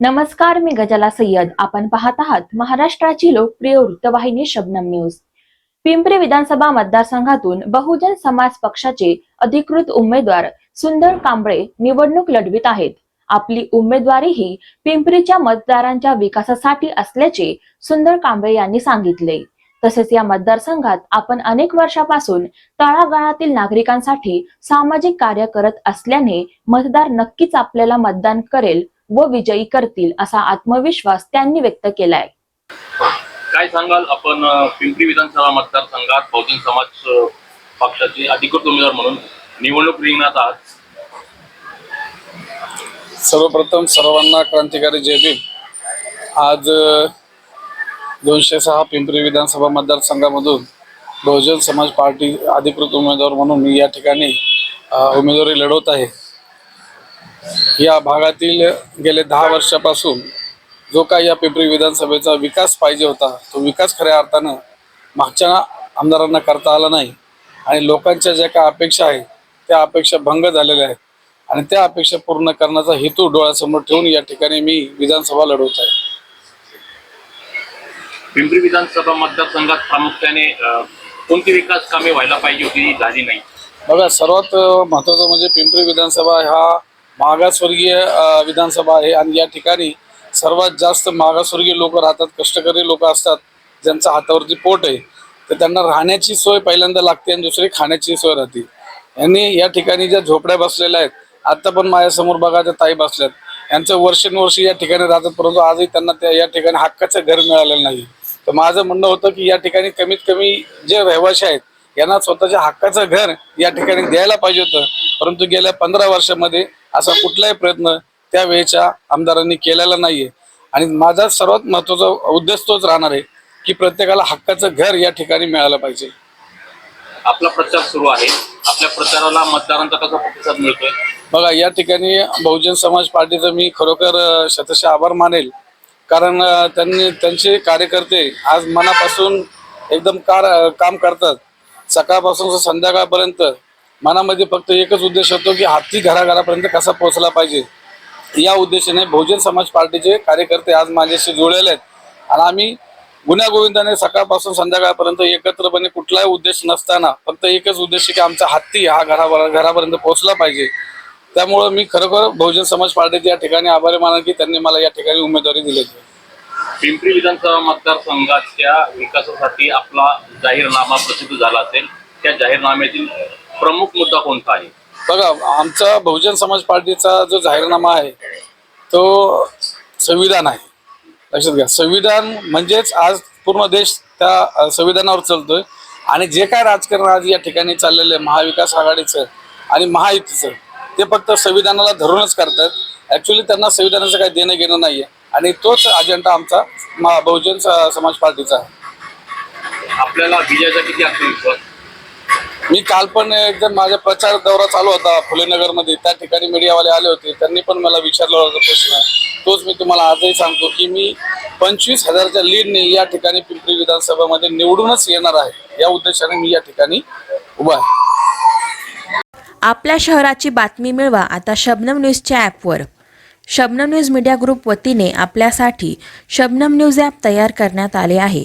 नमस्कार मी गजाला सय्यद. आपण पाहत आहात महाराष्ट्राची लोकप्रिय वृत्तवाहिनी शबनम न्यूज. पिंपरी विधानसभा मतदारसंघातून बहुजन समाज पक्षाचे अधिकृत उमेदवार सुंदर कांबळे निवडणूक लढवित आहेत. आपली उमेदवारी ही पिंपरीच्या मतदारांच्या विकासासाठी असल्याचे सुंदर कांबळे यांनी सांगितले. तसेच या मतदारसंघात आपण अनेक वर्षापासून तळागाळातील नागरिकांसाठी सामाजिक कार्य करत असल्याने मतदार नक्कीच आपल्याला मतदान करेल व विजयी करतील असा आत्मविश्वास त्यांनी व्यक्त केलाय. काय सांगाल? आपण पिंपरी विधानसभा मतदारसंघात बहुजन समाज पक्षाचे अधिकृत उमेदवार म्हणून निवडणूक रिंगणात आहात. सर्वप्रथम सर्वांना क्रांतिकारी जय भीम. आज दोनशे सहा पिंपरी विधानसभा मतदारसंघामधून बहुजन समाज पार्टी अधिकृत उमेदवार म्हणून मी या ठिकाणी उमेदवारी लढवत आहे. या भागातील गेले दहा वर्षापासून जो काही या पिंपरी विधानसभेचा विकास पाहिजे होता तो विकास खऱ्या अर्थानं मागच्या आमदारांना करता आला नाही. आणि लोकांच्या ज्या काही अपेक्षा आहेत त्या अपेक्षा भंग झालेल्या आहेत. आणि त्या अपेक्षा पूर्ण करण्याचा हेतू डोळ्यासमोर ठेवून या ठिकाणी मी विधानसभा लढवत आहे. पिंपरी विधानसभा मतदारसंघात प्रामुख्याने कोणती विकास कामे व्हायला पाहिजे होती झाली नाही. बघा सर्वात अ, महत्त्वाचं म्हणजे पिंपरी विधानसभा हा मागासवर्गीय विधानसभा आहे आणि या ठिकाणी सर्वात जास्त मागासवर्गीय लोक राहतात कष्टकरी लोक असतात ज्यांचं हातावरती पोट आहे तर त्यांना राहण्याची सोय पहिल्यांदा लागते आणि दुसरी खाण्याची सोय राहते. यांनी या ठिकाणी ज्या झोपड्या बसलेल्या आहेत आता पण माझ्यासमोर बघा त्या ताई बसल्यात. यांचं वर्षानुवर्षी या ठिकाणी राहतात परंतु आजही त्यांना त्या या ठिकाणी हक्काचं घर मिळालेलं नाही. तर माझं म्हणणं होतं की या ठिकाणी कमीत कमी जे रहिवासी आहेत यांना स्वतःच्या हक्काचं घर या ठिकाणी द्यायला पाहिजे होतं. परंतु गेल्या पंधरा वर्षामध्ये असा कुठलाही प्रयत्न त्यावेळेच्या आमदारांनी केलेला नाहीये. आणि माझा सर्वात महत्त्वाचा उद्देश तोच राहणार आहे की प्रत्येकाला हक्काचं घर या ठिकाणी मिळालं पाहिजे. आपला प्रचार सुरू आहे. आपल्या प्रचाराला मतदारांचा कसा प्रतिसाद मिळतोय? बघा या ठिकाणी बहुजन समाज पार्टीचं मी खरोखर शतशः आभार मानेल. कारण त्यांनी त्यांचे कार्यकर्ते आज मनापासून एकदम कार काम करतात. सकाळपासून संध्याकाळपर्यंत मनामध्ये फक्त एकच उद्देश होतो की हत्ती घराघरापर्यंत कसा पोहोचला पाहिजे? या उद्देशाने बहुजन समाज पार्टीचे कार्यकर्ते आज माझ्याशी जुळलेले आहेत. आणि आम्ही गुन्ह्यागोविंदाने सकाळपासून संध्याकाळपर्यंत एकत्रपणे कुठलाही उद्देश नसताना फक्त एकच उद्देश आहे की आमचा हत्ती हा घरावर घरापर्यंत पोहोचला पाहिजे. त्यामुळं मी खरोखर बहुजन समाज पार्टीचे या ठिकाणी आभारी मानन की त्यांनी मला या ठिकाणी उमेदवारी दिली पिंपरी विधानसभा मतदारसंघाच्या विकासासाठी आपला जाहीरनामा प्रसिद्ध झाला असेल. त्या जाहीरनाम्यातील प्रमुख मुद्दा कोणता आहे? बघा आमचा बहुजन समाज पार्टीचा जो जाहीरनामा आहे तो संविधान आहे. लक्षात घ्या संविधान म्हणजेच आज पूर्ण देश त्या संविधानावर चालतोय. आणि जे काय राजकारण आज या ठिकाणी चाललेलं आहे महाविकास आघाडीचं आणि महायुतीचं ते फक्त संविधानाला धरूनच करतात. ऍक्च्युली त्यांना संविधानाचं काही देणं घेणं नाहीये. आणि तोच अजेंडा आमचा बहुजन समाज पार्टीचा आहे. आपल्याला विजयाचा किती आत्मविश्वास मी काल पण एकदम माझा प्रचार दौरा चालू होता फुलेनगरमध्ये त्या ठिकाणी मीडियावाले आले होते. त्यांनी पण मला विचारला होता प्रश्न. तोच मी तुम्हाला आजही सांगतो की मी पंचवीस हजारच्या लीडने या ठिकाणी पिंपरी विधानसभामध्ये निवडूनच येणार आहे. या उद्देशाने मी या ठिकाणी उभा आहे. आपल्या शहराची बातमी मिळवा आता शबनम न्यूजच्या ॲपवर. शबनम न्यूज मीडिया ग्रुप वतीने आपल्यासाठी शबनम न्यूज ॲप तयार करण्यात आले आहे.